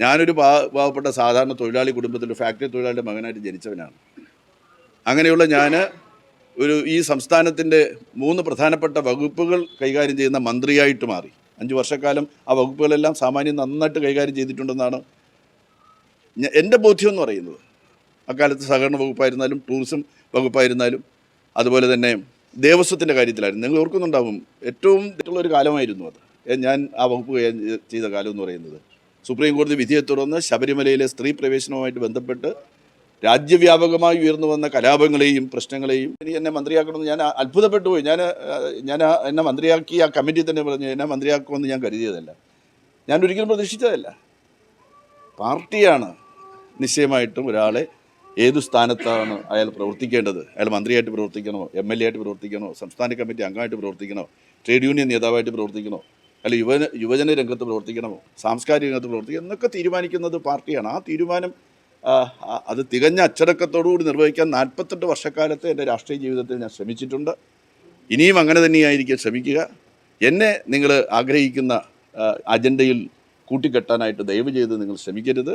ഞാനൊരു പാ പാവപ്പെട്ട സാധാരണ തൊഴിലാളി കുടുംബത്തിൽ ഒരു ഫാക്ടറി തൊഴിലാളിയുടെ മകനായിട്ട് ജനിച്ചവനാണ്. അങ്ങനെയുള്ള ഞാൻ ഒരു ഈ സംസ്ഥാനത്തിന്റെ മൂന്ന് പ്രധാനപ്പെട്ട വകുപ്പുകൾ കൈകാര്യം ചെയ്യുന്ന മന്ത്രിയായിട്ട് മാറി. അഞ്ച് വർഷക്കാലം ആ വകുപ്പുകളെല്ലാം സാമാന്യം നന്നായിട്ട് കൈകാര്യം ചെയ്തിട്ടുണ്ടെന്നാണ് എന്റെ ബോധ്യം എന്ന് പറയുന്നത്. അക്കാലത്ത് സഹകരണ വകുപ്പായിരുന്നാലും ടൂറിസം വകുപ്പായിരുന്നാലും അതുപോലെ തന്നെ ദേവസ്വത്തിന്റെ കാര്യത്തിലായിരുന്നു. നിങ്ങൾ ഓർക്കുന്നുണ്ടാവും ഏറ്റവും തെറ്റുള്ള ഒരു കാലമായിരുന്നു അത്. ഞാൻ ആ വകുപ്പ് ചെയ്ത കാലം എന്ന് പറയുന്നത്. സുപ്രീം കോടതി വിധിയെ തുടർന്ന് ശബരിമലയിലെ സ്ത്രീ പ്രവേശനവുമായിട്ട് ബന്ധപ്പെട്ട് രാജ്യവ്യാപകമായി ഉയർന്നു വന്ന കലാപങ്ങളെയും പ്രശ്നങ്ങളെയും ഇനി എന്നെ മന്ത്രിയാക്കണമെന്ന് ഞാൻ അത്ഭുതപ്പെട്ടു പോയി ഞാൻ ഞാൻ എന്നെ മന്ത്രിയാക്കി ആ കമ്മിറ്റി തന്നെ പറഞ്ഞു എന്നെ മന്ത്രിയാക്കുമെന്ന് ഞാൻ കരുതിയതല്ല. ഞാൻ ഒരിക്കലും പ്രതീക്ഷിച്ചതല്ല. പാർട്ടിയാണ് നിശ്ചയമായിട്ടും ഒരാളെ ഏതു സ്ഥാനത്താണ് അയാൾ പ്രവർത്തിക്കേണ്ടത്? അയാൾ മന്ത്രിയായിട്ട് പ്രവർത്തിക്കണോ? എം എൽ എ ആയിട്ട് പ്രവർത്തിക്കണോ? സംസ്ഥാന കമ്മിറ്റി അംഗമായിട്ട് പ്രവർത്തിക്കണോ? ട്രേഡ് യൂണിയൻ നേതാവായിട്ട് പ്രവർത്തിക്കണോ? അല്ല യുവജന യുവജന രംഗത്ത് പ്രവർത്തിക്കണമോ? സാംസ്കാരിക രംഗത്ത് പ്രവർത്തിക്കണം എന്നൊക്കെ തീരുമാനിക്കുന്നത് പാർട്ടിയാണ്. ആ തീരുമാനം അത് തികഞ്ഞ അച്ചടക്കത്തോടുകൂടി നിർവഹിക്കാൻ നാൽപ്പത്തെട്ട് വർഷക്കാലത്തെ എന്റെ രാഷ്ട്രീയ ജീവിതത്തിൽ ഞാൻ ശ്രമിച്ചിട്ടുണ്ട്. ഇനിയും അങ്ങനെ തന്നെയായിരിക്കും ശ്രമിക്കുക. എന്നെ നിങ്ങൾ ആഗ്രഹിക്കുന്ന അജണ്ടയിൽ കൂട്ടിക്കെട്ടാനായിട്ട് ദയവ് ചെയ്ത് നിങ്ങൾ ശ്രമിക്കരുത്.